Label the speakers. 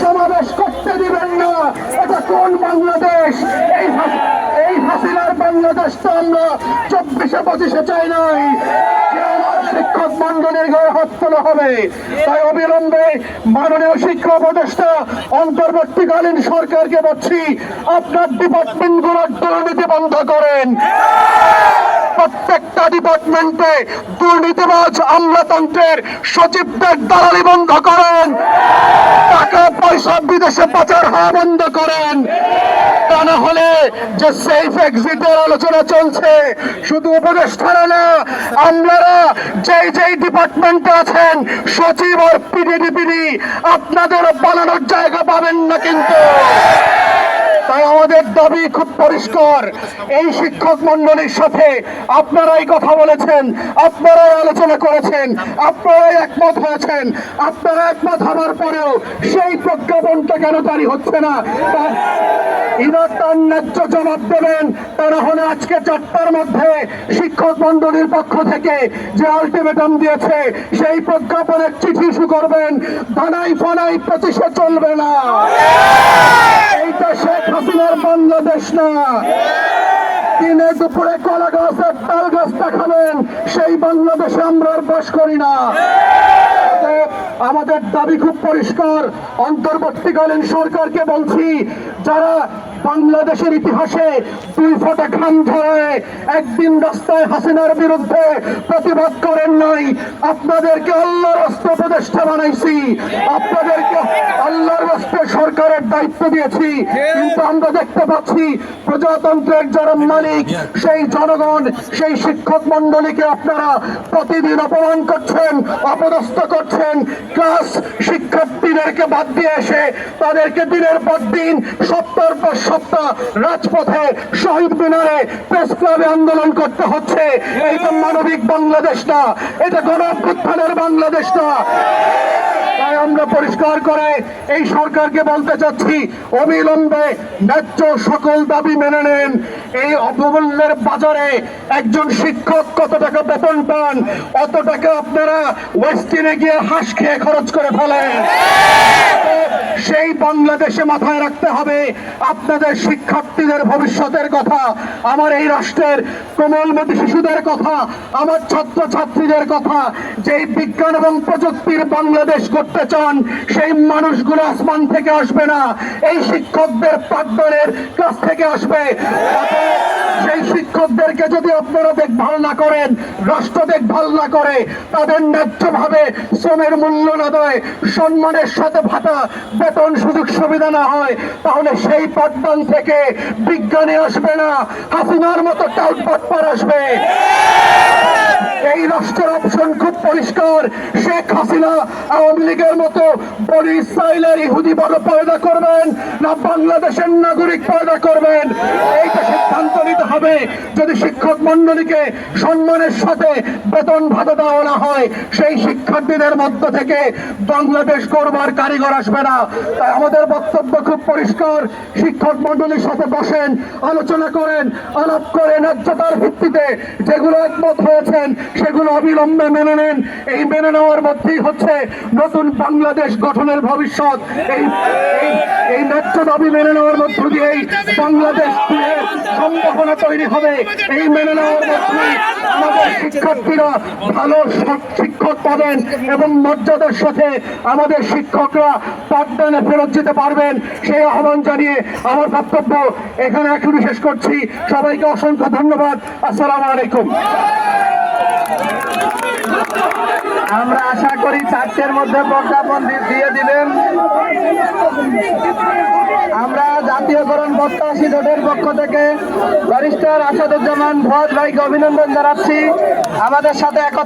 Speaker 1: সমাবেশ করতে দিবেন না। এটা কোন বাংলাদেশ? এই এই হাসিনার বাংলাদেশ তো আমরা চব্বিশে পঁচিশে চাই নাই। শিক্ষক মন্ডলীর গায়ে হাত তোলা হবে। তাই অবিলম্বে মাননীয় শিক্ষা উপদেষ্টা, অন্তর্বর্তীকালীন সরকারকে বলছি, আপনার ডিপার্টমেন্টগুলোর দুর্নীতি বন্ধ করেন। প্রত্যেকটা ডিপার্টমেন্টে দুর্নীতিবাজ আমলাতন্ত্রের সচিবদের দালালি বন্ধ করেন। টাকা, পয়সা বিদেশে পাচার হওয়া বন্ধ করেন। তা না হলে যে সেফ এক্সিটের আলোচনা চলছে, শুধু উপদেষ্টারা না, আমলারা যেই যেই ডিপার্টমেন্টে আছেন, সচিব আর পিডিডিপিডি, আপনাদের বানানোর জায়গা পাবেন না কিন্তু। আমাদের দাবি খুব পরিষ্কার। এই শিক্ষক মন্ডলীর সাথে আপনারাই কথা বলেছেন, আপনারাই আলোচনা করেছেন, আপনারাই একমত হয়েছেন। আপনারা একমত হওয়ার পরেও সেই প্রজ্ঞাপনটা কেন জারি হচ্ছে না? ইনার তার ন্যায্য জবাব দেবেন, তা না হলে আজকে চারটার মধ্যে শিক্ষক মন্ডলীর পক্ষ থেকে যে আলটিমেটাম দিয়েছে, সেই প্রজ্ঞাপনের চিঠি ইস্যু করবেন দানাই ফানাই পঁচিশে চলবে না। এইটা শেখ হাসিনার বাংলাদেশ না। দিনে দুপুরে কলা গাছের তাল গাছ দেখাবেন সেই বাংলাদেশে আমরা আর বাস করি না। আমাদের দাবি খুব পরিষ্কার, অন্তর্বর্তীকালীন সরকারকে বলছি, যারা বাংলাদেশের ইতিহাসে দুই ফোঁটা খান ধরে একদিন রাস্তায় হাসিনার বিরুদ্ধে প্রতিবাদ করেন নাই, আপনাদেরকে আল্লাহর রাস্তা উপদেষ্টা বানাইছি। আপনাদেরকে আল্লাহর রাস্তে সরকারের দায়িত্ব দিয়েছি। কিন্তু আমরা দেখতে পাচ্ছি প্রজাতন্ত্রের যারা মালিক সেই জনগণ সেই শিক্ষক মন্ডলীকে আপনারা প্রতিদিন অপমান করছেন অপদস্থ করছেন। ক্লাস শিক্ষার্থীদেরকে বাদ দিয়ে এসে তাদেরকে দিনের পর দিন সপ্তাহ পর সপ্তাহ রাজপথে শহীদ মিনারে প্রেস ক্লাবে আন্দোলন করতে হচ্ছে। এইটা মানবিক বাংলাদেশ না এটা গণ বাংলাদেশ না। আমরা করে, এই সরকারকে বলতে চাচ্ছি অবিলম্বে ন্যায্য সকল দাবি মেনে নেন। এই অবমূল্যের বাজারে একজন শিক্ষক কত টাকা বেতন পান, অত টাকা আপনারা ওয়েস্টিনে গিয়ে হাঁস খেয়ে খরচ করে ফেলেন। সেই বাংলাদেশে মাথায় রাখতে হবে। আপনাদের শিক্ষার্থীদের ভবিষ্যতের কথা, আমার এই রাষ্ট্রের কোমলমতি শিশুদের কথা, আমার ছাত্র ছাত্রীদের কথা, যেই বিজ্ঞান এবং প্রযুক্তির বাংলাদেশ করতে চান, সেই মানুষগুলো আসমান থেকে আসবে না, এই শিক্ষকদের প্রাক্তনের কাছ থেকে আসবে। সেই শিক্ষকদেরকে যদি আপনারা দেখভাল না করেন, রাষ্ট্র দেখভাল না করে, তাদের ন্যায্যভাবে শ্রমের মূল্য না দেয়, সম্মানের সাথে ভাতা বেতন সুযোগ সুবিধা না হয়, তাহলে সেই পাঠদান থেকে বিজ্ঞানে আসবে না, হাসিনার মতো টাউট পাটপার আসবে। এই রাষ্ট্রের অপশন খুব পরিষ্কার। শেখ হাসিনা আওয়ামী লীগের মতো বড় ইসরায়েলের ইহুদি বড় পয়দা করবেন না বাংলাদেশের নাগরিক পয়দা করবেন। এইটা সিদ্ধান্ত নিতে হবে। যদি শিক্ষক মন্ডলীকে সম্মানের সাথে বেতন ভাতা দেওয়া না হয়, সেই শিক্ষার্থীদের মধ্য থেকে বাংলাদেশ করবার কারিগর আসবে না। তাই আমাদের বক্তব্য খুব পরিষ্কার। শিক্ষক মন্ডলীর সাথে বসেন, আলোচনা করেন, আলাপ করে ন্যায্যতার ভিত্তিতে, যেগুলো একমত হয়েছেন সেগুলো অবিলম্বে মেনে নেন। এই মেনে নেওয়ার মধ্যেই হচ্ছে নতুন বাংলাদেশ গঠনের ভবিষ্যৎ। এই, এই- ন্যায্য দাবি মেনে নেওয়ার মধ্য দিয়েই বাংলাদেশ সম্ভাবনা তৈরি হবে। এই মেনে নেওয়ার মধ্যেই আমাদের শিক্ষার্থীরা ভালো শিক্ষক পাবেন এবং মর্যাদার সাথে আমাদের শিক্ষকরা পাঠদানে ফেরত যেতে পারবেন। সেই আহ্বান জানিয়ে আমার বক্তব্য এখানে এখনই শেষ করছি। সবাইকে অসংখ্য ধন্যবাদ। আসসালামু আলাইকুম।
Speaker 2: আমরা আশা করি চারটের মধ্যে প্রজ্ঞাপন দিয়ে দিবেন। আমরা জাতীয়করণ প্রত্যাশী জোটের পক্ষ থেকে ব্যারিস্টার আসাদুজ্জামান ভোজ ভাইকে অভিনন্দন জানাচ্ছি। আমাদের সাথে একত্র